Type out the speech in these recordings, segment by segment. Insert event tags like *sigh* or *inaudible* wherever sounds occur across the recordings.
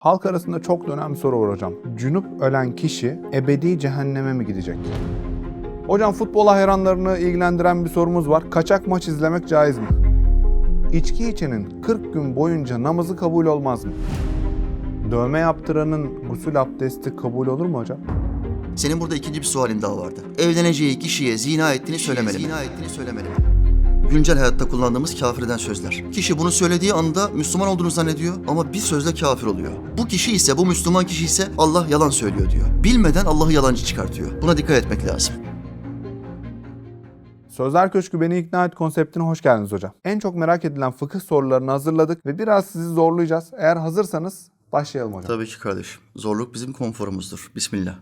Halk arasında çok dönen bir soru var hocam. Cünüp ölen kişi ebedi cehenneme mi gidecek? Hocam futbol hayranlarını ilgilendiren bir sorumuz var. Kaçak maç izlemek caiz mi? İçki içenin 40 gün boyunca namazı kabul olmaz mı? Dövme yaptıranın gusül abdesti kabul olur mu hocam? Senin burada ikinci bir sualin daha vardı. Evleneceği kişiye zina ettiğini söylemeli mi? Zina ettiğini söylemeli mi? Güncel hayatta kullandığımız kafir eden sözler. Kişi bunu söylediği anda Müslüman olduğunu zannediyor ama bir sözle kafir oluyor. Bu kişi ise, bu Müslüman kişi ise Allah yalan söylüyor diyor. Bilmeden Allah'ı yalancı çıkartıyor. Buna dikkat etmek lazım. Sözler Köşkü Beni İkna Et konseptine hoş geldiniz hocam. En çok merak edilen fıkıh sorularını hazırladık ve biraz sizi zorlayacağız. Eğer hazırsanız başlayalım hocam. Tabii ki kardeşim. Zorluk bizim konforumuzdur. Bismillah.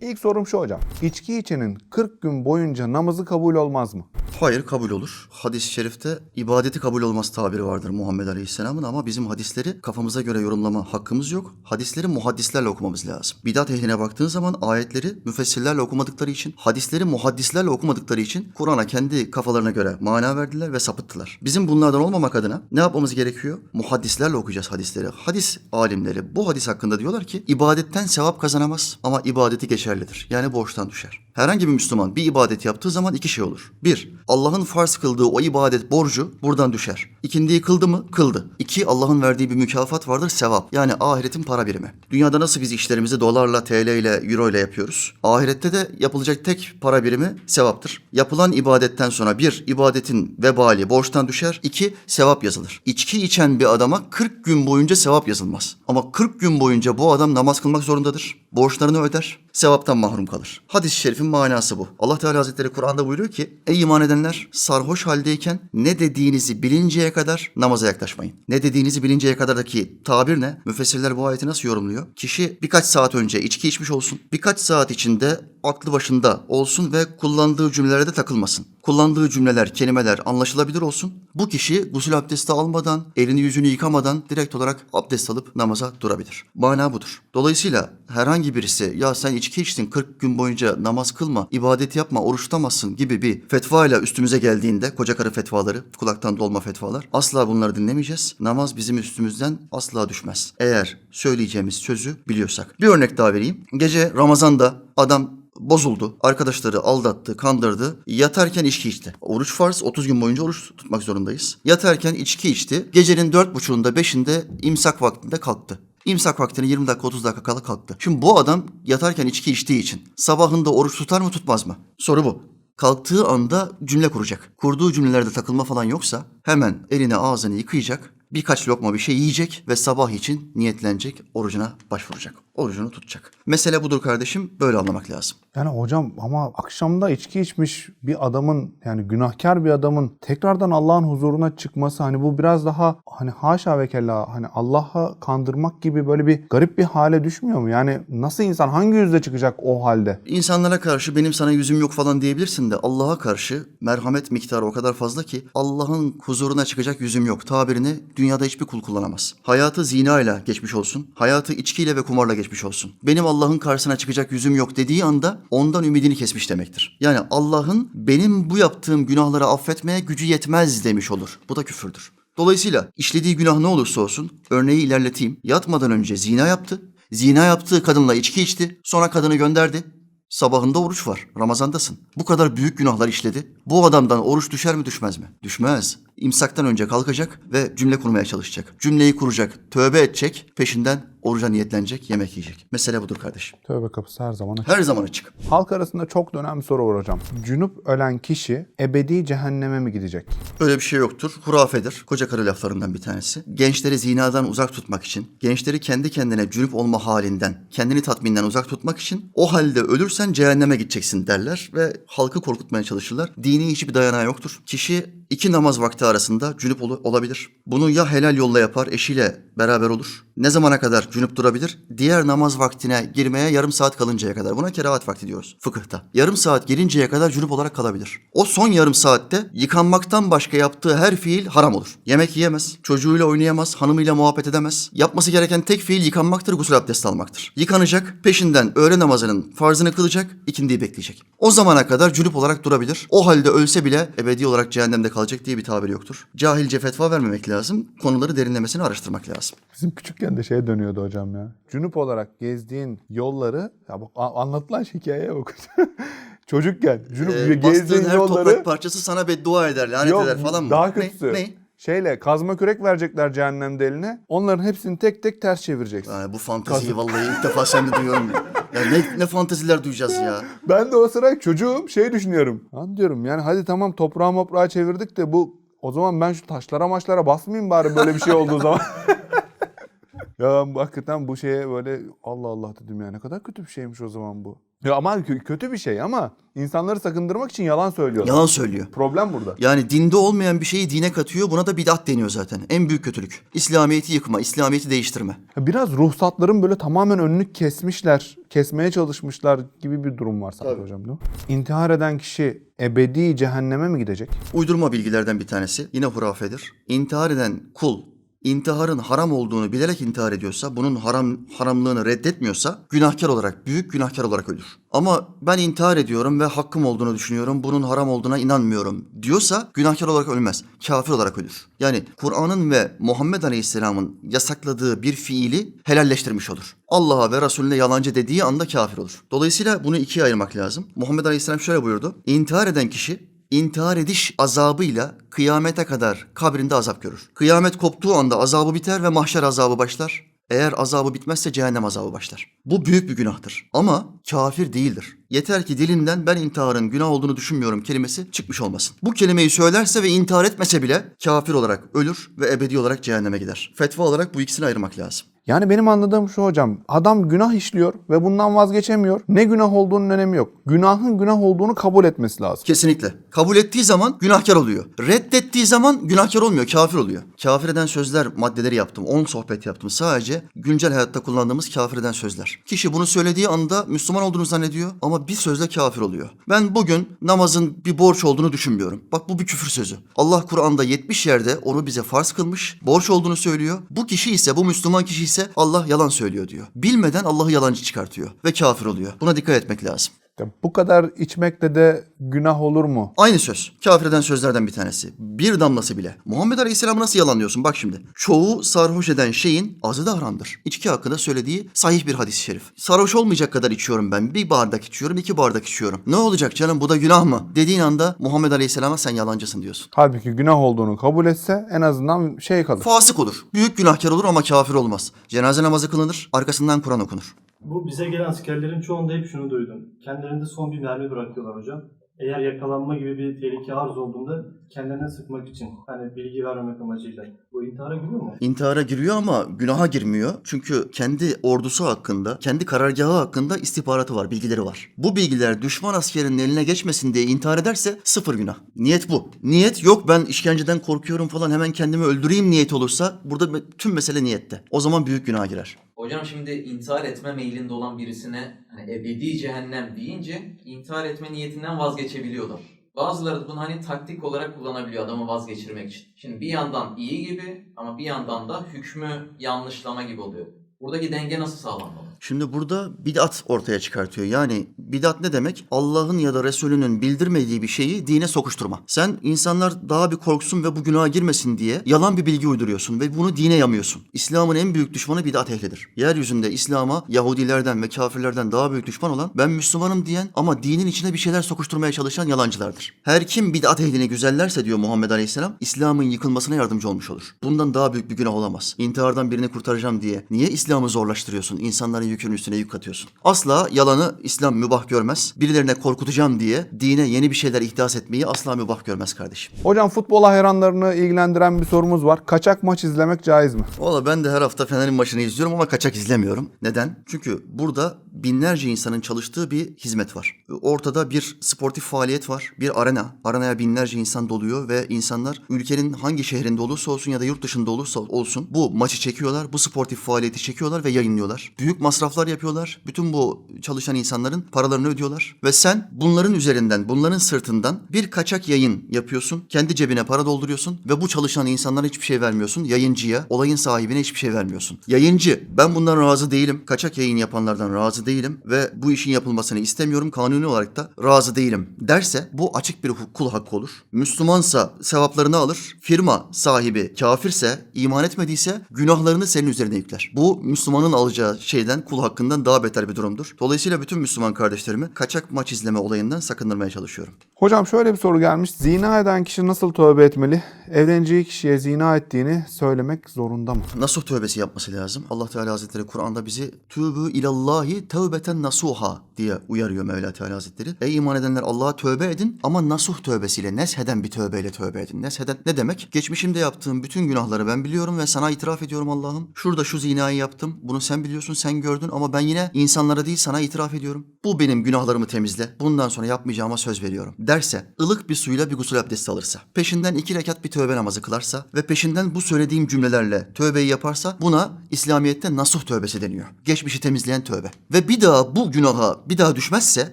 İlk sorum şu hocam. İçki içenin 40 gün boyunca namazı kabul olmaz mı? Hayır kabul olur. Hadis-i şerifte ibadeti kabul olmaz tabiri vardır Muhammed Aleyhisselam'ın ama bizim hadisleri kafamıza göre yorumlama hakkımız yok. Hadisleri muhaddislerle okumamız lazım. Bidat ehline baktığın zaman ayetleri müfessirlerle okumadıkları için, hadisleri muhaddislerle okumadıkları için Kur'an'a kendi kafalarına göre mana verdiler ve sapıttılar. Bizim bunlardan olmamak adına ne yapmamız gerekiyor? Muhaddislerle okuyacağız hadisleri. Hadis alimleri bu hadis hakkında diyorlar ki ibadetten sevap kazanamaz ama ibadeti geçerlidir. Yani borçtan düşer. Herhangi bir Müslüman bir ibadet yaptığı zaman iki şey olur. Bir, Allah'ın farz kıldığı o ibadet borcu buradan düşer. İkindiyi kıldı mı? Kıldı. İki, Allah'ın verdiği bir mükafat vardır, sevap. Yani ahiretin para birimi. Dünyada nasıl biz işlerimizi dolarla, TL ile, euro ile yapıyoruz? Ahirette de yapılacak tek para birimi sevaptır. Yapılan ibadetten sonra bir, ibadetin vebali borçtan düşer. İki, sevap yazılır. İçki içen bir adama 40 gün boyunca sevap yazılmaz. Ama 40 gün boyunca bu adam namaz kılmak zorundadır. Borçlarını öder, sevaptan mahrum kalır. Hadis-i şerifin manası bu. Allah Teala Hazretleri Kur'an'da buyuruyor ki, Ey iman edenler sarhoş haldeyken ne dediğinizi bilinceye kadar namaza yaklaşmayın. Ne dediğinizi bilinceye kadardaki tabir ne? Müfessirler bu ayeti nasıl yorumluyor? Kişi birkaç saat önce içki içmiş olsun. Birkaç saat içinde aklı başında olsun ve kullandığı cümlelere de takılmasın. Kullandığı cümleler, kelimeler anlaşılabilir olsun. Bu kişi gusül abdesti almadan, elini yüzünü yıkamadan direkt olarak abdest alıp namaza durabilir. Mana budur. Dolayısıyla herhangi birisi ya sen içki içtin 40 gün boyunca namaz kılma, ibadet yapma, oruç tutamazsın gibi bir fetva ile üstümüze geldiğinde koca karı fetvaları, kulaktan dolma fetvalar asla bunları dinlemeyeceğiz. Namaz bizim üstümüzden asla düşmez. Eğer söyleyeceğimiz sözü biliyorsak. Bir örnek daha vereyim. Gece Ramazan'da adam bozuldu. Arkadaşları aldattı, kandırdı. Yatarken içki içti. Oruç farz. 30 gün boyunca oruç tutmak zorundayız. Yatarken içki içti. Gecenin dört buçuğunda beşinde imsak vaktinde kalktı. İmsak vaktine 20 dakika 30 dakika kala kalktı. Şimdi bu adam yatarken içki içtiği için sabahında oruç tutar mı tutmaz mı? Soru bu. Kalktığı anda cümle kuracak. Kurduğu cümlelerde takılma falan yoksa hemen elini ağzını yıkayacak. Birkaç lokma bir şey yiyecek ve sabah için niyetlenecek, orucuna başvuracak. Orucunu tutacak. Mesele budur kardeşim. Böyle anlamak lazım. Yani hocam ama akşamda içki içmiş bir adamın yani günahkar bir adamın tekrardan Allah'ın huzuruna çıkması hani bu biraz daha hani haşa ve kella hani Allah'a kandırmak gibi böyle bir garip bir hale düşmüyor mu? Yani nasıl insan hangi yüzle çıkacak o halde? İnsanlara karşı benim sana yüzüm yok falan diyebilirsin de Allah'a karşı merhamet miktarı o kadar fazla ki Allah'ın huzuruna çıkacak yüzüm yok tabirini dünyada hiçbir kul kullanamaz. Hayatı zina ile geçmiş olsun. Hayatı içkiyle ve kumarla geçmiş olsun. Benim Allah'ın karşısına çıkacak yüzüm yok dediği anda ondan ümidini kesmiş demektir. Yani Allah'ın benim bu yaptığım günahları affetmeye gücü yetmez demiş olur. Bu da küfürdür. Dolayısıyla işlediği günah ne olursa olsun örneği ilerleteyim. Yatmadan önce zina yaptı. Zina yaptığı kadınla içki içti. Sonra kadını gönderdi. Sabahında oruç var. Ramazandasın. Bu kadar büyük günahlar işledi. Bu adamdan oruç düşer mi düşmez mi? Düşmez. İmsaktan önce kalkacak ve cümle kurmaya çalışacak. Cümleyi kuracak, tövbe edecek, peşinden oruca niyetlenecek, yemek yiyecek. Mesele budur kardeşim. Tövbe kapısı her zaman açık. Her zaman açık. Halk arasında çok dönen bir soru var hocam. Cünüp ölen kişi ebedi cehenneme mi gidecek? Öyle bir şey yoktur. Hurafedir. Koca karı laflarından bir tanesi. Gençleri zinadan uzak tutmak için, gençleri kendi kendine cünüp olma halinden, kendini tatminden uzak tutmak için o halde ölürsen cehenneme gideceksin derler ve halkı korkutmaya çalışırlar. Dini hiçbir dayanağı yoktur. Kişi iki namaz vakti arasında cünüp ol- olabilir. Bunu ya helal yolla yapar, eşiyle beraber olur. Ne zamana kadar cünüp durabilir? Diğer namaz vaktine girmeye yarım saat kalıncaya kadar. Buna kerahat vakti diyoruz fıkıhta. Yarım saat girinceye kadar cünüp olarak kalabilir. O son yarım saatte yıkanmaktan başka yaptığı her fiil haram olur. Yemek yiyemez, çocuğuyla oynayamaz, hanımıyla muhabbet edemez. Yapması gereken tek fiil yıkanmaktır, gusül abdesti almaktır. Yıkanacak, peşinden öğle namazının farzını kılacak, ikindiyi bekleyecek. O zamana kadar cünüp olarak durabilir. O halde ölse bile ebedi olarak cehennemde kalacak kalacak diye bir tabir yoktur. Cahilce fetva vermemek lazım. Konuları derinlemesine araştırmak lazım. Bizim küçükken de şeye dönüyordu hocam ya. Cünüp olarak gezdiğin yolları ya bak anlatılan hikayeye bak. *laughs* Çocukken cünüp Ee, gezdiğin her yolları toprak parçası sana beddua eder, lanet Yok, eder falan mı? Daha Ne? kötüsü. Ne? Şeyle kazma kürek verecekler cehennemde eline. Onların hepsini tek tek ters çevireceksin. Yani bu fanteziyi vallahi ilk defa sende duyuyorum. Ya, *laughs* ya ne, ne fanteziler duyacağız ya. Ben de o sıra çocuğum şey düşünüyorum. Lan diyorum yani hadi tamam toprağı moprağı çevirdik de bu o zaman ben şu taşlara maçlara basmayayım bari böyle bir şey olduğu zaman. *laughs* ya ben bu- hakikaten bu şeye böyle Allah Allah dedim ya ne kadar kötü bir şeymiş o zaman bu. Ya ama kö- kötü bir şey ama insanları sakındırmak için yalan söylüyorlar. Yalan söylüyor. Problem burada. Yani dinde olmayan bir şeyi dine katıyor. Buna da bid'at deniyor zaten. En büyük kötülük. İslamiyet'i yıkma, İslamiyet'i değiştirme. Biraz ruhsatların böyle tamamen önünü kesmişler, kesmeye çalışmışlar gibi bir durum var sanki hocam değil mi? İntihar eden kişi ebedi cehenneme mi gidecek? Uydurma bilgilerden bir tanesi. Yine hurafedir. İntihar eden kul intiharın haram olduğunu bilerek intihar ediyorsa, bunun haram haramlığını reddetmiyorsa günahkar olarak, büyük günahkar olarak ölür. Ama ben intihar ediyorum ve hakkım olduğunu düşünüyorum, bunun haram olduğuna inanmıyorum diyorsa günahkar olarak ölmez, kafir olarak ölür. Yani Kur'an'ın ve Muhammed Aleyhisselam'ın yasakladığı bir fiili helalleştirmiş olur. Allah'a ve Resulüne yalancı dediği anda kafir olur. Dolayısıyla bunu ikiye ayırmak lazım. Muhammed Aleyhisselam şöyle buyurdu. İntihar eden kişi intihar ediş azabıyla kıyamete kadar kabrinde azap görür. Kıyamet koptuğu anda azabı biter ve mahşer azabı başlar. Eğer azabı bitmezse cehennem azabı başlar. Bu büyük bir günahtır. Ama kafir değildir. Yeter ki dilinden ben intiharın günah olduğunu düşünmüyorum kelimesi çıkmış olmasın. Bu kelimeyi söylerse ve intihar etmese bile kafir olarak ölür ve ebedi olarak cehenneme gider. Fetva olarak bu ikisini ayırmak lazım. Yani benim anladığım şu hocam. Adam günah işliyor ve bundan vazgeçemiyor. Ne günah olduğunun önemi yok. Günahın günah olduğunu kabul etmesi lazım. Kesinlikle. Kabul ettiği zaman günahkar oluyor. Reddettiği zaman günahkar olmuyor, kafir oluyor. Kafir eden sözler maddeleri yaptım. 10 sohbet yaptım. Sadece güncel hayatta kullandığımız kafir eden sözler. Kişi bunu söylediği anda Müslüman olduğunu zannediyor ama bir sözle kafir oluyor. Ben bugün namazın bir borç olduğunu düşünmüyorum. Bak bu bir küfür sözü. Allah Kur'an'da 70 yerde onu bize farz kılmış, borç olduğunu söylüyor. Bu kişi ise, bu Müslüman kişi ise Allah yalan söylüyor diyor. Bilmeden Allah'ı yalancı çıkartıyor ve kafir oluyor. Buna dikkat etmek lazım. Ya bu kadar içmekle de günah olur mu? Aynı söz. Kafir eden sözlerden bir tanesi. Bir damlası bile. Muhammed Aleyhisselam'ı nasıl yalanlıyorsun? Bak şimdi. Çoğu sarhoş eden şeyin azı da haramdır. İçki hakkında söylediği sahih bir hadis-i şerif. Sarhoş olmayacak kadar içiyorum ben. Bir bardak içiyorum, iki bardak içiyorum. Ne olacak canım bu da günah mı? Dediğin anda Muhammed Aleyhisselam'a sen yalancısın diyorsun. Halbuki günah olduğunu kabul etse en azından şey kalır. Fasık olur. Büyük günahkar olur ama kafir olmaz. Cenaze namazı kılınır, arkasından Kur'an okunur. Bu bize gelen askerlerin çoğunda hep şunu duydum. Kendilerinde son bir mermi bırakıyorlar hocam. Eğer yakalanma gibi bir tehlike arz olduğunda kendilerine sıkmak için hani bilgi vermemek amacıyla. Bu intihara giriyor mu? İntihara giriyor ama günaha girmiyor. Çünkü kendi ordusu hakkında, kendi karargahı hakkında istihbaratı var, bilgileri var. Bu bilgiler düşman askerinin eline geçmesin diye intihar ederse sıfır günah. Niyet bu. Niyet yok ben işkenceden korkuyorum falan hemen kendimi öldüreyim niyet olursa burada tüm mesele niyette. O zaman büyük günaha girer. Hocam şimdi intihar etme meylinde olan birisine hani ebedi cehennem deyince intihar etme niyetinden vazgeçebiliyorlar. Bazıları da bunu hani taktik olarak kullanabiliyor adamı vazgeçirmek için. Şimdi bir yandan iyi gibi ama bir yandan da hükmü yanlışlama gibi oluyor. Buradaki denge nasıl sağlanmalı? Şimdi burada bid'at ortaya çıkartıyor. Yani bid'at ne demek? Allah'ın ya da Resulünün bildirmediği bir şeyi dine sokuşturma. Sen insanlar daha bir korksun ve bu günaha girmesin diye yalan bir bilgi uyduruyorsun ve bunu dine yamıyorsun. İslam'ın en büyük düşmanı bid'at ehlidir. Yeryüzünde İslam'a Yahudilerden ve kafirlerden daha büyük düşman olan ben Müslümanım diyen ama dinin içine bir şeyler sokuşturmaya çalışan yalancılardır. Her kim bid'at ehlini güzellerse diyor Muhammed Aleyhisselam İslam'ın yıkılmasına yardımcı olmuş olur. Bundan daha büyük bir günah olamaz. İntihardan birini kurtaracağım diye niye İslam'ı zorlaştırıyorsun? İnsanların yükünün üstüne yük katıyorsun. Asla yalanı İslam mübah görmez. Birilerine korkutacağım diye dine yeni bir şeyler ihdas etmeyi asla mübah görmez kardeşim. Hocam futbol hayranlarını ilgilendiren bir sorumuz var. Kaçak maç izlemek caiz mi? Valla ben de her hafta Fener'in maçını izliyorum ama kaçak izlemiyorum. Neden? Çünkü burada binlerce insanın çalıştığı bir hizmet var. Ortada bir sportif faaliyet var. Bir arena. Arenaya binlerce insan doluyor ve insanlar ülkenin hangi şehrinde olursa olsun ya da yurt dışında olursa olsun bu maçı çekiyorlar. Bu sportif faaliyeti çekiyorlar çekiyorlar ve yayınlıyorlar. Büyük masraflar yapıyorlar. Bütün bu çalışan insanların paralarını ödüyorlar. Ve sen bunların üzerinden, bunların sırtından bir kaçak yayın yapıyorsun. Kendi cebine para dolduruyorsun ve bu çalışan insanlara hiçbir şey vermiyorsun. Yayıncıya, olayın sahibine hiçbir şey vermiyorsun. Yayıncı, ben bundan razı değilim. Kaçak yayın yapanlardan razı değilim ve bu işin yapılmasını istemiyorum. Kanuni olarak da razı değilim derse bu açık bir kul hakkı olur. Müslümansa sevaplarını alır. Firma sahibi kafirse, iman etmediyse günahlarını senin üzerine yükler. Bu Müslümanın alacağı şeyden, kul hakkından daha beter bir durumdur. Dolayısıyla bütün Müslüman kardeşlerimi kaçak maç izleme olayından sakındırmaya çalışıyorum. Hocam şöyle bir soru gelmiş. Zina eden kişi nasıl tövbe etmeli? Evleneceği kişiye zina ettiğini söylemek zorunda mı? Nasuh tövbesi yapması lazım. Allah Teala Hazretleri Kur'an'da bizi tübü ilallahi tevbeten nasuha diye uyarıyor Mevla Teala Hazretleri. Ey iman edenler Allah'a tövbe edin ama nasuh tövbesiyle, nesheden bir tövbeyle tövbe edin. Nesheden ne demek? Geçmişimde yaptığım bütün günahları ben biliyorum ve sana itiraf ediyorum Allah'ım. Şurada şu zinayı yaptım. Bunu sen biliyorsun, sen gördün ama ben yine insanlara değil sana itiraf ediyorum. Bu benim günahlarımı temizle. Bundan sonra yapmayacağıma söz veriyorum. Derse, ılık bir suyla bir gusül abdesti alırsa, peşinden iki rekat bir tövbe namazı kılarsa ve peşinden bu söylediğim cümlelerle tövbeyi yaparsa buna İslamiyet'te nasuh tövbesi deniyor. Geçmişi temizleyen tövbe. Ve bir daha bu günaha bir daha düşmezse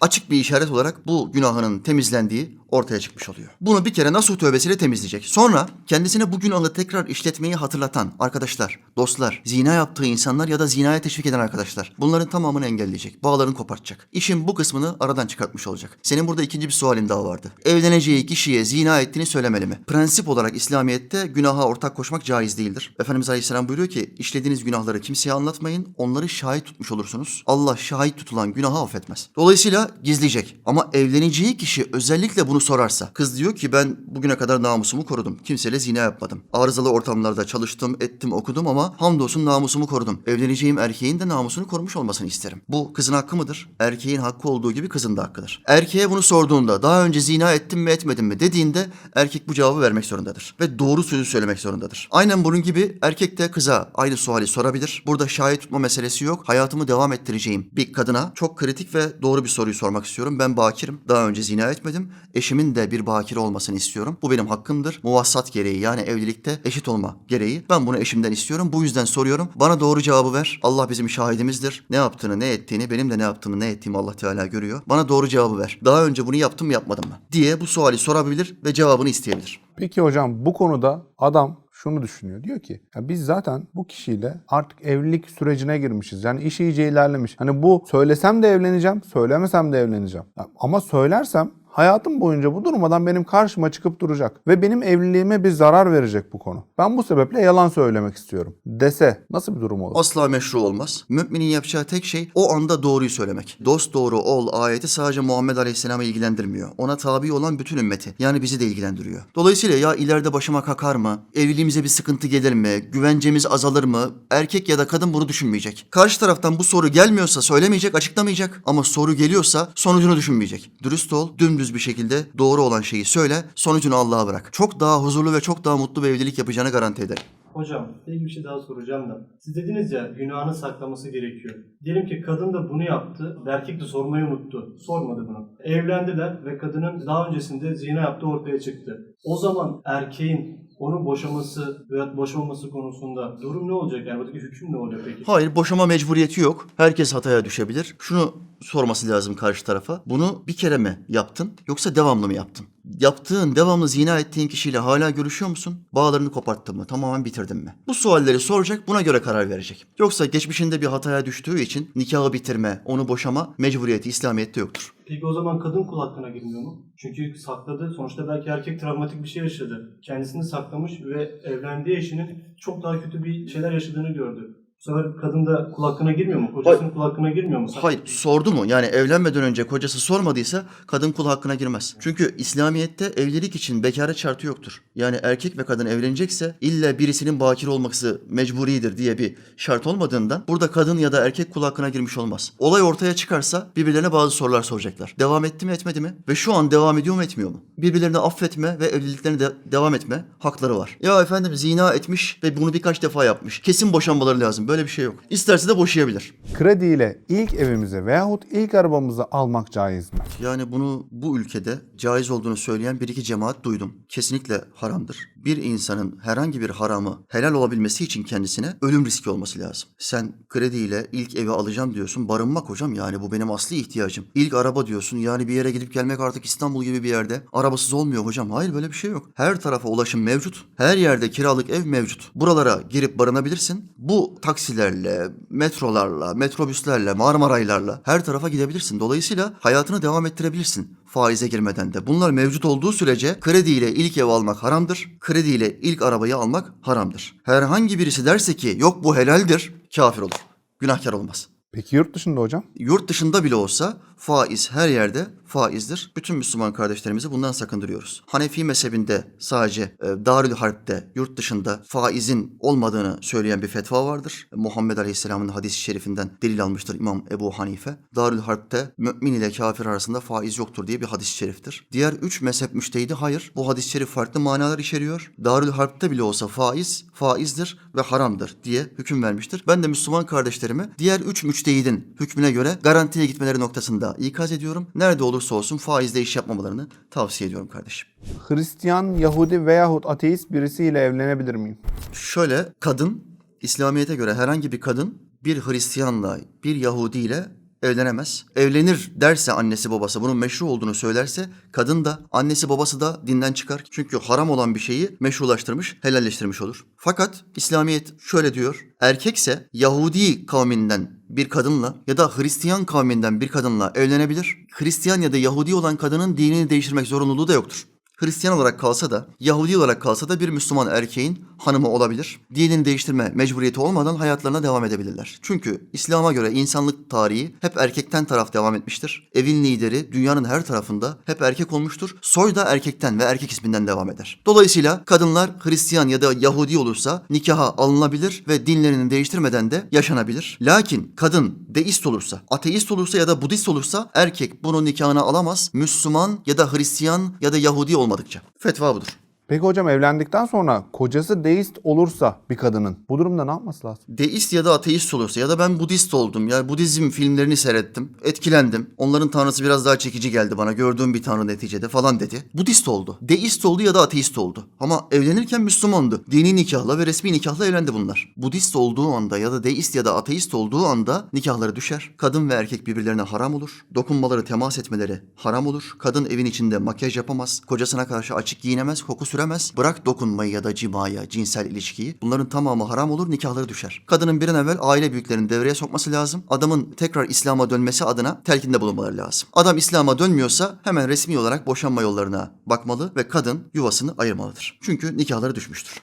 açık bir işaret olarak bu günahının temizlendiği ortaya çıkmış oluyor. Bunu bir kere nasuh tövbesiyle temizleyecek. Sonra kendisine bu günahı tekrar işletmeyi hatırlatan arkadaşlar, dostlar, zina yaptığı insanlar ya da zinaya teşvik eden arkadaşlar. Bunların tamamını engelleyecek. Bağlarını kopartacak. İşin bu kısmını aradan çıkartmış olacak. Senin burada ikinci bir sualin daha vardı. Evleneceği kişiye zina ettiğini söylemeli mi? Prensip olarak İslamiyet'te günaha ortak koşmak caiz değildir. Efendimiz Aleyhisselam buyuruyor ki işlediğiniz günahları kimseye anlatmayın. Onları şahit tutmuş olursunuz. Allah şahit tutulan günahı affetmez. Dolayısıyla gizleyecek. Ama evleneceği kişi özellikle bunu sorarsa. Kız diyor ki ben bugüne kadar namusumu korudum. Kimseyle zina yapmadım. Arızalı ortamlarda çalıştım, ettim, okudum ama hamdolsun namusumu korudum. Evleneceğim erkeğin de namusunu korumuş olmasını isterim. Bu kızın hakkı mıdır? Erkeğin hakkı olduğu gibi kızın da hakkıdır. Erkeğe bunu sorduğunda daha önce zina ettim mi etmedim mi dediğinde erkek bu cevabı vermek zorundadır. Ve doğru sözü söylemek zorundadır. Aynen bunun gibi erkek de kıza aynı suali sorabilir. Burada şahit tutma meselesi yok. Hayatımı devam ettireceğim bir kadına çok kritik ve doğru bir soruyu sormak istiyorum. Ben bakirim. Daha önce zina etmedim. Eşimin de bir bakire olmasını istiyorum. Bu benim hakkımdır. Muvassat gereği yani evlilikte eşit olma gereği. Ben bunu eşimden istiyorum. Bu yüzden soruyorum. Bana doğru cevabı ver. Allah bizim şahidimizdir. Ne yaptığını, ne ettiğini, benim de ne yaptığımı, ne ettiğimi Allah Teala görüyor. Bana doğru cevabı ver. Daha önce bunu yaptım mı yapmadım mı? diye bu suali sorabilir ve cevabını isteyebilir. Peki hocam bu konuda adam şunu düşünüyor. Diyor ki ya biz zaten bu kişiyle artık evlilik sürecine girmişiz. Yani iş iyice ilerlemiş. Hani bu söylesem de evleneceğim, söylemesem de evleneceğim. Ama söylersem hayatım boyunca bu durmadan benim karşıma çıkıp duracak ve benim evliliğime bir zarar verecek bu konu. Ben bu sebeple yalan söylemek istiyorum dese nasıl bir durum olur? Asla meşru olmaz. Müminin yapacağı tek şey o anda doğruyu söylemek. Dost doğru ol ayeti sadece Muhammed Aleyhisselam'ı ilgilendirmiyor. Ona tabi olan bütün ümmeti. Yani bizi de ilgilendiriyor. Dolayısıyla ya ileride başıma kakar mı? Evliliğimize bir sıkıntı gelir mi? Güvencemiz azalır mı? Erkek ya da kadın bunu düşünmeyecek. Karşı taraftan bu soru gelmiyorsa söylemeyecek, açıklamayacak. Ama soru geliyorsa sonucunu düşünmeyecek. Dürüst ol, dümdüz bir şekilde doğru olan şeyi söyle, sonucunu Allah'a bırak. Çok daha huzurlu ve çok daha mutlu bir evlilik yapacağını garanti ederim. Hocam peki bir şey daha soracağım da. Siz dediniz ya günahını saklaması gerekiyor. Diyelim ki kadın da bunu yaptı erkek de sormayı unuttu. Sormadı bunu. Evlendiler ve kadının daha öncesinde zina yaptığı ortaya çıktı. O zaman erkeğin onu boşaması veya boşanması konusunda durum ne olacak? Yani buradaki hüküm ne olacak peki? Hayır boşama mecburiyeti yok. Herkes hataya düşebilir. Şunu sorması lazım karşı tarafa. Bunu bir kere mi yaptın yoksa devamlı mı yaptın? Yaptığın, devamlı zina ettiğin kişiyle hala görüşüyor musun? Bağlarını koparttın mı? Tamamen bitirdin mi? Bu sualleri soracak, buna göre karar verecek. Yoksa geçmişinde bir hataya düştüğü için nikahı bitirme, onu boşama mecburiyeti İslamiyet'te yoktur. Peki o zaman kadın kul hakkına girmiyor mu? Çünkü sakladı. Sonuçta belki erkek travmatik bir şey yaşadı. Kendisini saklamış ve evlendiği eşinin çok daha kötü bir şeyler yaşadığını gördü. Bu sefer kadın da kul hakkına girmiyor mu? Kocasının kul hakkına girmiyor mu? Hayır sordu mu? Yani evlenmeden önce kocası sormadıysa kadın kul hakkına girmez. Çünkü İslamiyet'te evlilik için bekaret şartı yoktur. Yani erkek ve kadın evlenecekse illa birisinin bakir olması mecburidir diye bir şart olmadığından burada kadın ya da erkek kul hakkına girmiş olmaz. Olay ortaya çıkarsa birbirlerine bazı sorular soracaklar. Devam etti mi etmedi mi? Ve şu an devam ediyor mu etmiyor mu? Birbirlerini affetme ve evliliklerine de devam etme hakları var. Ya efendim zina etmiş ve bunu birkaç defa yapmış. Kesin boşanmaları lazım. Böyle bir şey yok. İsterse de boşayabilir. Krediyle ilk evimize veyahut ilk arabamızı almak caiz mi? Yani bunu bu ülkede caiz olduğunu söyleyen bir iki cemaat duydum. Kesinlikle haramdır. Bir insanın herhangi bir haramı helal olabilmesi için kendisine ölüm riski olması lazım. Sen krediyle ilk evi alacağım diyorsun. Barınmak hocam yani bu benim asli ihtiyacım. İlk araba diyorsun yani bir yere gidip gelmek artık İstanbul gibi bir yerde arabasız olmuyor hocam. Hayır böyle bir şey yok. Her tarafa ulaşım mevcut. Her yerde kiralık ev mevcut. Buralara girip barınabilirsin. Bu taksilerle, metrolarla, metrobüslerle, Marmaraylarla her tarafa gidebilirsin. Dolayısıyla hayatını devam ettirebilirsin faize girmeden de. Bunlar mevcut olduğu sürece krediyle ilk ev almak haramdır. Krediyle ilk arabayı almak haramdır. Herhangi birisi derse ki yok bu helaldir, kafir olur. Günahkar olmaz. Peki yurt dışında hocam? Yurt dışında bile olsa faiz her yerde faizdir. Bütün Müslüman kardeşlerimizi bundan sakındırıyoruz. Hanefi mezhebinde sadece e, Darül Harp'te yurt dışında faizin olmadığını söyleyen bir fetva vardır. Muhammed Aleyhisselam'ın hadis-i şerifinden delil almıştır İmam Ebu Hanife. Darül Harp'te mümin ile kafir arasında faiz yoktur diye bir hadis-i şeriftir. Diğer üç mezhep müştehidi hayır. Bu hadis-i şerif farklı manalar içeriyor. Darül Harp'te bile olsa faiz, faizdir ve haramdır diye hüküm vermiştir. Ben de Müslüman kardeşlerimi diğer üç müçtehidin hükmüne göre garantiye gitmeleri noktasında ikaz ediyorum. Nerede olursa olsun faizle iş yapmamalarını tavsiye ediyorum kardeşim. Hristiyan, Yahudi veyahut ateist birisiyle evlenebilir miyim? Şöyle kadın İslamiyet'e göre herhangi bir kadın bir Hristiyanla bir Yahudi ile evlenemez. Evlenir derse annesi babası bunun meşru olduğunu söylerse kadın da annesi babası da dinden çıkar. Çünkü haram olan bir şeyi meşrulaştırmış, helalleştirmiş olur. Fakat İslamiyet şöyle diyor. Erkekse Yahudi kavminden bir kadınla ya da Hristiyan kavminden bir kadınla evlenebilir. Hristiyan ya da Yahudi olan kadının dinini değiştirmek zorunluluğu da yoktur. Hristiyan olarak kalsa da, Yahudi olarak kalsa da bir Müslüman erkeğin hanımı olabilir. Dinini değiştirme mecburiyeti olmadan hayatlarına devam edebilirler. Çünkü İslam'a göre insanlık tarihi hep erkekten taraf devam etmiştir. Evin lideri dünyanın her tarafında hep erkek olmuştur. Soy da erkekten ve erkek isminden devam eder. Dolayısıyla kadınlar Hristiyan ya da Yahudi olursa nikaha alınabilir ve dinlerini değiştirmeden de yaşanabilir. Lakin kadın deist olursa, ateist olursa ya da Budist olursa erkek bunu nikahına alamaz. Müslüman ya da Hristiyan ya da Yahudi olmadıkça. Fetva budur. Peki hocam evlendikten sonra kocası deist olursa bir kadının bu durumda ne yapması lazım? Deist ya da ateist olursa ya da ben Budist oldum. Yani Budizm filmlerini seyrettim. Etkilendim. Onların tanrısı biraz daha çekici geldi bana. Gördüğüm bir tanrı neticede falan dedi. Budist oldu. Deist oldu ya da ateist oldu. Ama evlenirken Müslümandı. Dini nikahla ve resmi nikahla evlendi bunlar. Budist olduğu anda ya da deist ya da ateist olduğu anda nikahları düşer. Kadın ve erkek birbirlerine haram olur. Dokunmaları, temas etmeleri haram olur. Kadın evin içinde makyaj yapamaz. Kocasına karşı açık giyinemez, koku süremez. Bırak dokunmayı ya da cimaya, cinsel ilişkiyi. Bunların tamamı haram olur, nikahları düşer. Kadının bir an evvel aile büyüklerinin devreye sokması lazım. Adamın tekrar İslam'a dönmesi adına telkinde bulunmaları lazım. Adam İslam'a dönmüyorsa hemen resmi olarak boşanma yollarına bakmalı ve kadın yuvasını ayırmalıdır. Çünkü nikahları düşmüştür.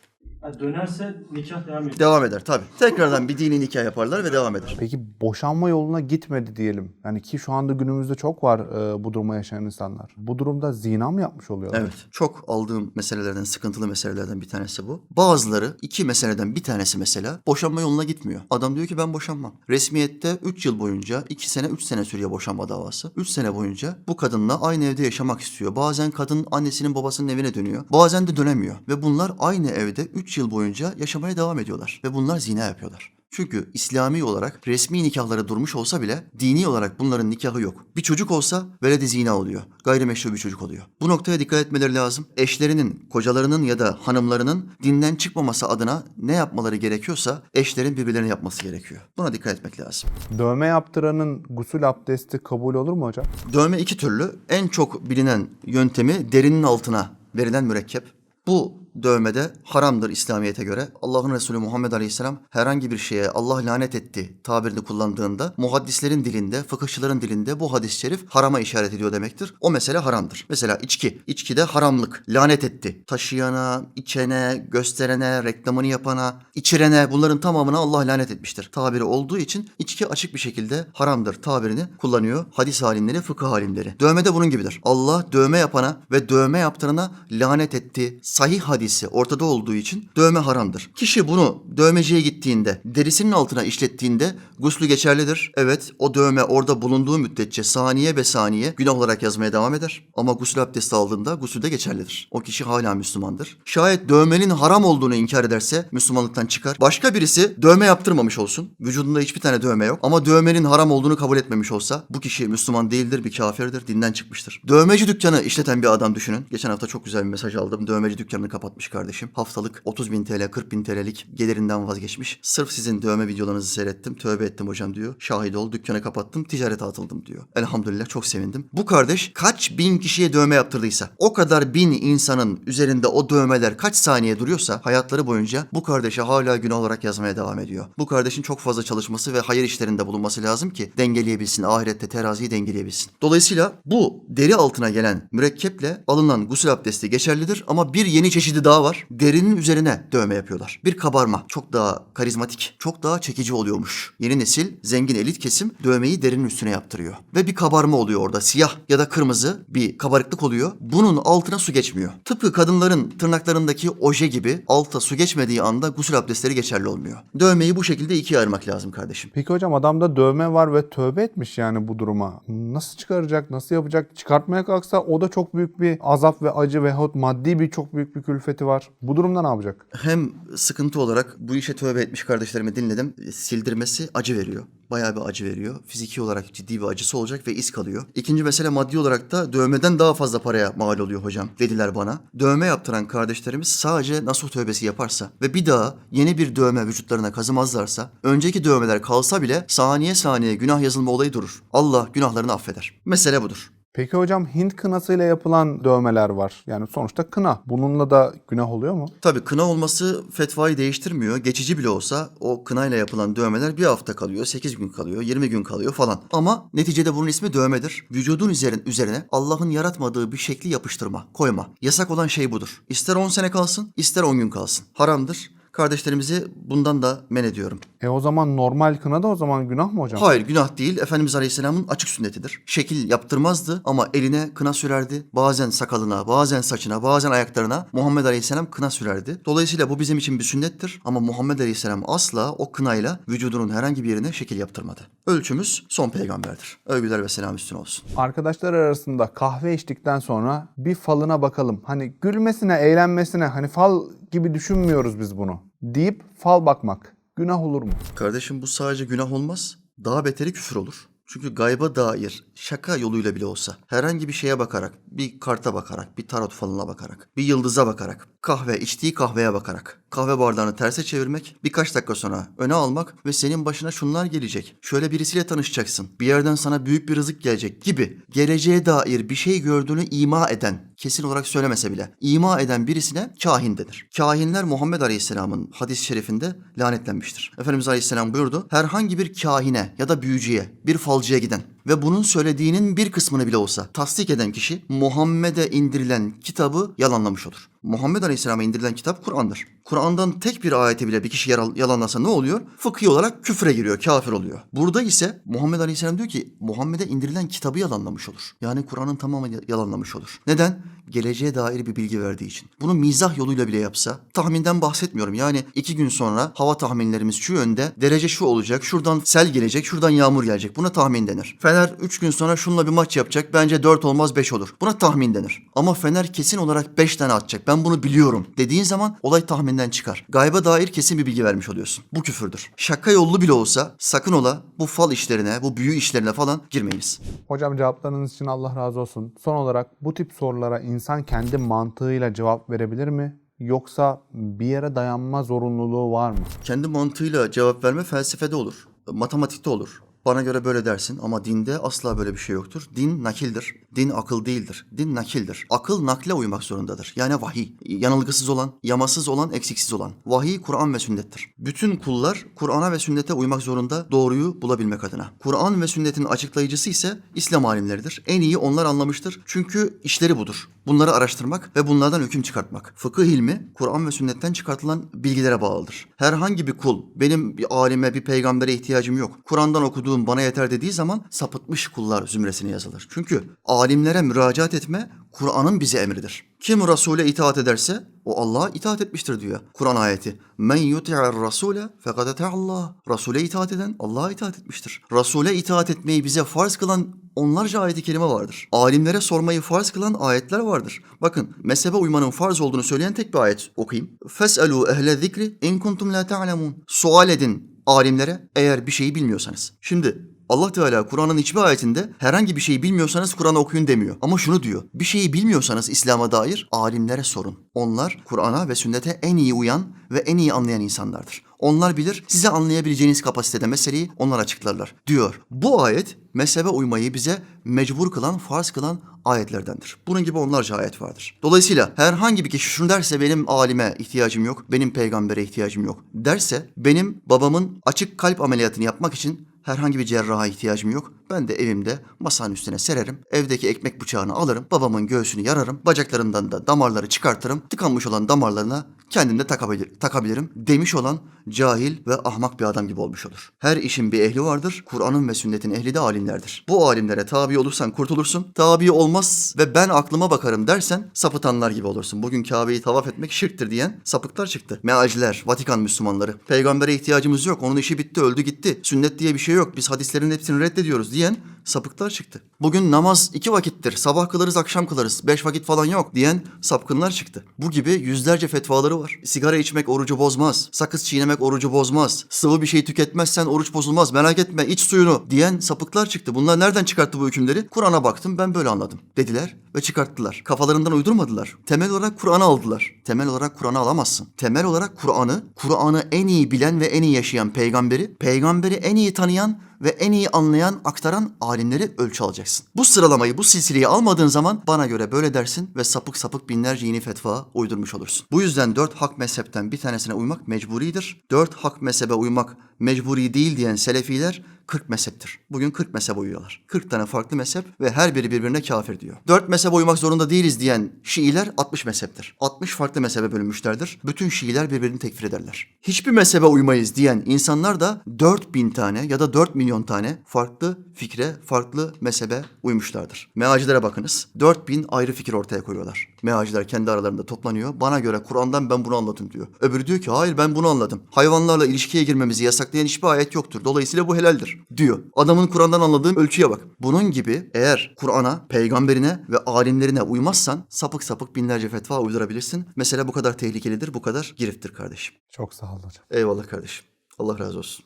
Dönerse nikah devam ediyor. Devam eder tabii. Tekrardan bir dini nikah yaparlar ve devam eder. Peki boşanma yoluna gitmedi diyelim. Yani ki şu anda günümüzde çok var e, bu duruma yaşayan insanlar. Bu durumda zina mı yapmış oluyorlar? Evet. Çok aldığım meselelerden, sıkıntılı meselelerden bir tanesi bu. Bazıları iki meseleden bir tanesi mesela boşanma yoluna gitmiyor. Adam diyor ki ben boşanmam. Resmiyette 3 yıl boyunca 2 sene 3 sene sürüyor boşanma davası. 3 sene boyunca bu kadınla aynı evde yaşamak istiyor. Bazen kadın annesinin babasının evine dönüyor. Bazen de dönemiyor. Ve bunlar aynı evde 3 yıl boyunca yaşamaya devam ediyorlar. Ve bunlar zina yapıyorlar. Çünkü İslami olarak resmi nikahları durmuş olsa bile dini olarak bunların nikahı yok. Bir çocuk olsa veledi zina oluyor. Gayrimeşru bir çocuk oluyor. Bu noktaya dikkat etmeleri lazım. Eşlerinin, kocalarının ya da hanımlarının dinden çıkmaması adına ne yapmaları gerekiyorsa eşlerin birbirlerine yapması gerekiyor. Buna dikkat etmek lazım. Dövme yaptıranın gusül abdesti kabul olur mu hocam? Dövme iki türlü. En çok bilinen yöntemi derinin altına verilen mürekkep. Bu dövmede haramdır İslamiyet'e göre. Allah'ın Resulü Muhammed Aleyhisselam herhangi bir şeye Allah lanet etti tabirini kullandığında muhaddislerin dilinde, fıkıhçıların dilinde bu hadis-i şerif harama işaret ediyor demektir. O mesele haramdır. Mesela içki. İçkide haramlık. Lanet etti. Taşıyana, içene, gösterene, reklamını yapana, içirene bunların tamamına Allah lanet etmiştir. Tabiri olduğu için içki açık bir şekilde haramdır tabirini kullanıyor hadis alimleri, fıkıh alimleri. Dövme de bunun gibidir. Allah dövme yapana ve dövme yaptırana lanet etti. Sahih hadisi ortada olduğu için dövme haramdır. Kişi bunu dövmeciye gittiğinde, derisinin altına işlettiğinde guslü geçerlidir. Evet o dövme orada bulunduğu müddetçe saniye be saniye günah olarak yazmaya devam eder. Ama gusül abdesti aldığında gusül de geçerlidir. O kişi hala Müslümandır. Şayet dövmenin haram olduğunu inkar ederse Müslümanlıktan çıkar. Başka birisi dövme yaptırmamış olsun. Vücudunda hiçbir tane dövme yok. Ama dövmenin haram olduğunu kabul etmemiş olsa bu kişi Müslüman değildir, bir kafirdir, dinden çıkmıştır. Dövmeci dükkanı işleten bir adam düşünün. Geçen hafta çok güzel bir mesaj aldım. Dövmeci dükkanını kapattı kapatmış kardeşim. Haftalık 30 bin TL, 40 bin TL'lik gelirinden vazgeçmiş. Sırf sizin dövme videolarınızı seyrettim. Tövbe ettim hocam diyor. Şahit ol, dükkanı kapattım, ticarete atıldım diyor. Elhamdülillah çok sevindim. Bu kardeş kaç bin kişiye dövme yaptırdıysa, o kadar bin insanın üzerinde o dövmeler kaç saniye duruyorsa hayatları boyunca bu kardeşe hala günah olarak yazmaya devam ediyor. Bu kardeşin çok fazla çalışması ve hayır işlerinde bulunması lazım ki dengeleyebilsin. Ahirette teraziyi dengeleyebilsin. Dolayısıyla bu deri altına gelen mürekkeple alınan gusül abdesti geçerlidir ama bir yeni çeşidi daha var. Derinin üzerine dövme yapıyorlar. Bir kabarma. Çok daha karizmatik, çok daha çekici oluyormuş. Yeni nesil, zengin elit kesim dövmeyi derinin üstüne yaptırıyor. Ve bir kabarma oluyor orada. Siyah ya da kırmızı bir kabarıklık oluyor. Bunun altına su geçmiyor. Tıpkı kadınların tırnaklarındaki oje gibi alta su geçmediği anda gusül abdestleri geçerli olmuyor. Dövmeyi bu şekilde ikiye ayırmak lazım kardeşim. Peki hocam adamda dövme var ve tövbe etmiş yani bu duruma. Nasıl çıkaracak, nasıl yapacak? Çıkartmaya kalksa o da çok büyük bir azap ve acı veyahut maddi bir çok büyük bir külfeti var. Bu durumda ne yapacak? hem sıkıntı olarak bu işe tövbe etmiş kardeşlerimi dinledim. Sildirmesi acı veriyor. Bayağı bir acı veriyor. Fiziki olarak ciddi bir acısı olacak ve iz kalıyor. İkinci mesele maddi olarak da dövmeden daha fazla paraya mal oluyor hocam dediler bana. Dövme yaptıran kardeşlerimiz sadece nasuh tövbesi yaparsa ve bir daha yeni bir dövme vücutlarına kazımazlarsa önceki dövmeler kalsa bile saniye saniye günah yazılma olayı durur. Allah günahlarını affeder. Mesele budur. Peki hocam Hint kınasıyla yapılan dövmeler var. Yani sonuçta kına. Bununla da günah oluyor mu? Tabii kına olması fetvayı değiştirmiyor. Geçici bile olsa o kınayla yapılan dövmeler bir hafta kalıyor, 8 gün kalıyor, 20 gün kalıyor falan. Ama neticede bunun ismi dövmedir. Vücudun üzerine, üzerine Allah'ın yaratmadığı bir şekli yapıştırma, koyma. Yasak olan şey budur. İster 10 sene kalsın, ister 10 gün kalsın. Haramdır. Kardeşlerimizi bundan da men ediyorum. E o zaman normal kına da o zaman günah mı hocam? Hayır günah değil. Efendimiz Aleyhisselam'ın açık sünnetidir. Şekil yaptırmazdı ama eline kına sürerdi. Bazen sakalına, bazen saçına, bazen ayaklarına Muhammed Aleyhisselam kına sürerdi. Dolayısıyla bu bizim için bir sünnettir. Ama Muhammed Aleyhisselam asla o kınayla vücudunun herhangi bir yerine şekil yaptırmadı. Ölçümüz son peygamberdir. Övgüler ve selam üstüne olsun. Arkadaşlar arasında kahve içtikten sonra bir falına bakalım. Hani gülmesine, eğlenmesine hani fal gibi düşünmüyoruz biz bunu deyip fal bakmak günah olur mu? Kardeşim bu sadece günah olmaz. Daha beteri küfür olur. Çünkü gayba dair şaka yoluyla bile olsa herhangi bir şeye bakarak, bir karta bakarak, bir tarot falına bakarak, bir yıldıza bakarak, kahve, içtiği kahveye bakarak, kahve bardağını terse çevirmek, birkaç dakika sonra öne almak ve senin başına şunlar gelecek. Şöyle birisiyle tanışacaksın. Bir yerden sana büyük bir rızık gelecek gibi geleceğe dair bir şey gördüğünü ima eden, kesin olarak söylemese bile, ima eden birisine kahin denir. Kahinler Muhammed Aleyhisselam'ın hadis-i şerifinde lanetlenmiştir. Efendimiz Aleyhisselam buyurdu, herhangi bir kahine ya da büyücüye, bir falcıya giden ve bunun söylediğinin bir kısmını bile olsa tasdik eden kişi Muhammed'e indirilen kitabı yalanlamış olur. Muhammed Aleyhisselam'a indirilen kitap Kur'an'dır. Kur'an'dan tek bir ayeti bile bir kişi yalanlasa ne oluyor? Fıkhi olarak küfre giriyor, kafir oluyor. Burada ise Muhammed Aleyhisselam diyor ki Muhammed'e indirilen kitabı yalanlamış olur. Yani Kur'an'ın tamamını yalanlamış olur. Neden? Geleceğe dair bir bilgi verdiği için. Bunu mizah yoluyla bile yapsa, tahminden bahsetmiyorum. Yani iki gün sonra hava tahminlerimiz şu yönde, derece şu olacak, şuradan sel gelecek, şuradan yağmur gelecek. Buna tahmin denir. Fener 3 gün sonra şunla bir maç yapacak, bence 4 olmaz 5 olur. Buna tahmin denir. Ama Fener kesin olarak 5 tane atacak, ben bunu biliyorum dediğin zaman olay tahminden çıkar. Gayba dair kesin bir bilgi vermiş oluyorsun. Bu küfürdür. Şaka yollu bile olsa sakın ola bu fal işlerine, bu büyü işlerine falan girmeyiniz. Hocam cevaplarınız için Allah razı olsun. Son olarak bu tip sorulara insan kendi mantığıyla cevap verebilir mi? Yoksa bir yere dayanma zorunluluğu var mı? Kendi mantığıyla cevap verme felsefede olur. Matematikte olur. Bana göre böyle dersin ama dinde asla böyle bir şey yoktur. Din nakildir. Din akıl değildir. Din nakildir. Akıl nakle uymak zorundadır. Yani vahiy. Yanılgısız olan, yamasız olan, eksiksiz olan. Vahiy Kur'an ve sünnettir. Bütün kullar Kur'an'a ve sünnete uymak zorunda doğruyu bulabilmek adına. Kur'an ve sünnetin açıklayıcısı ise İslam alimleridir. En iyi onlar anlamıştır. Çünkü işleri budur. Bunları araştırmak ve bunlardan hüküm çıkartmak. Fıkıh ilmi Kur'an ve sünnetten çıkartılan bilgilere bağlıdır. Herhangi bir kul benim bir alime, bir peygambere ihtiyacım yok. Kur'an'dan okuduğum bana yeter dediği zaman sapıtmış kullar zümresine yazılır. Çünkü alimlere müracaat etme Kur'an'ın bize emridir. Kim Resul'e itaat ederse o Allah'a itaat etmiştir diyor Kur'an ayeti. Men yuti'er rasule fekad Allah. Resul'e itaat eden Allah'a itaat etmiştir. Resul'e itaat etmeyi bize farz kılan onlarca ayet-i kerime vardır. Alimlere sormayı farz kılan ayetler vardır. Bakın mezhebe uymanın farz olduğunu söyleyen tek bir ayet okuyayım. Fes'elu ehle zikri in kuntum la ta'lemun. Sual edin alimlere eğer bir şeyi bilmiyorsanız. Şimdi Allah Teala Kur'an'ın hiçbir ayetinde herhangi bir şeyi bilmiyorsanız Kur'an okuyun demiyor. Ama şunu diyor. Bir şeyi bilmiyorsanız İslam'a dair alimlere sorun. Onlar Kur'an'a ve sünnete en iyi uyan ve en iyi anlayan insanlardır. Onlar bilir size anlayabileceğiniz kapasitede meseleyi onlar açıklarlar diyor. Bu ayet mezhebe uymayı bize mecbur kılan, farz kılan ayetlerdendir. Bunun gibi onlarca ayet vardır. Dolayısıyla herhangi bir kişi şunu derse benim alime ihtiyacım yok, benim peygambere ihtiyacım yok derse benim babamın açık kalp ameliyatını yapmak için herhangi bir cerraha ihtiyacım yok. Ben de evimde masanın üstüne sererim. Evdeki ekmek bıçağını alırım. Babamın göğsünü yararım. Bacaklarından da damarları çıkartırım. Tıkanmış olan damarlarına kendim de takabilir, takabilirim demiş olan cahil ve ahmak bir adam gibi olmuş olur. Her işin bir ehli vardır. Kur'an'ın ve sünnetin ehli de alimlerdir. Bu alimlere tabi olursan kurtulursun. Tabi olmaz ve ben aklıma bakarım dersen sapıtanlar gibi olursun. Bugün Kabe'yi tavaf etmek şirktir diyen sapıklar çıktı. Mealciler, Vatikan Müslümanları. Peygambere ihtiyacımız yok. Onun işi bitti, öldü gitti. Sünnet diye bir şey yok. Biz hadislerin hepsini reddediyoruz diyen sapıklar çıktı. Bugün namaz iki vakittir. Sabah kılarız, akşam kılarız. Beş vakit falan yok diyen sapkınlar çıktı. Bu gibi yüzlerce fetvaları var. Sigara içmek orucu bozmaz. Sakız çiğnemek orucu bozmaz. Sıvı bir şey tüketmezsen oruç bozulmaz. Merak etme iç suyunu diyen sapıklar çıktı. Bunlar nereden çıkarttı bu hükümleri? Kur'an'a baktım ben böyle anladım dediler ve çıkarttılar. Kafalarından uydurmadılar. Temel olarak Kur'an'ı aldılar. Temel olarak Kur'an'ı alamazsın. Temel olarak Kur'an'ı, Kur'an'ı en iyi bilen ve en iyi yaşayan peygamberi, peygamberi en iyi tanıyan ve en iyi anlayan, aktaran alimleri ölçü alacaksın. Bu sıralamayı, bu silsileyi almadığın zaman bana göre böyle dersin ve sapık sapık binlerce yeni fetva uydurmuş olursun. Bu yüzden dört hak mezhepten bir tanesine uymak mecburidir. Dört hak mezhebe uymak mecburi değil diyen selefiler 40 mezheptir. Bugün 40 mezhep uyuyorlar. 40 tane farklı mezhep ve her biri birbirine kafir diyor. 4 mezhep uymak zorunda değiliz diyen Şiiler 60 mezheptir. 60 farklı mezhebe bölünmüşlerdir. Bütün Şiiler birbirini tekfir ederler. Hiçbir mezhebe uymayız diyen insanlar da 4000 tane ya da 4 milyon tane farklı fikre, farklı mezhebe uymuşlardır. Meacilere bakınız. 4000 ayrı fikir ortaya koyuyorlar. Meaciler kendi aralarında toplanıyor. Bana göre Kur'an'dan ben bunu anladım diyor. Öbürü diyor ki hayır ben bunu anladım. Hayvanlarla ilişkiye girmemizi yasaklayan hiçbir ayet yoktur. Dolayısıyla bu helaldir diyor. Adamın Kur'an'dan anladığım ölçüye bak. Bunun gibi eğer Kur'an'a, peygamberine ve alimlerine uymazsan sapık sapık binlerce fetva uydurabilirsin. Mesele bu kadar tehlikelidir, bu kadar girifttir kardeşim. Çok sağ olun hocam. Eyvallah kardeşim. Allah razı olsun.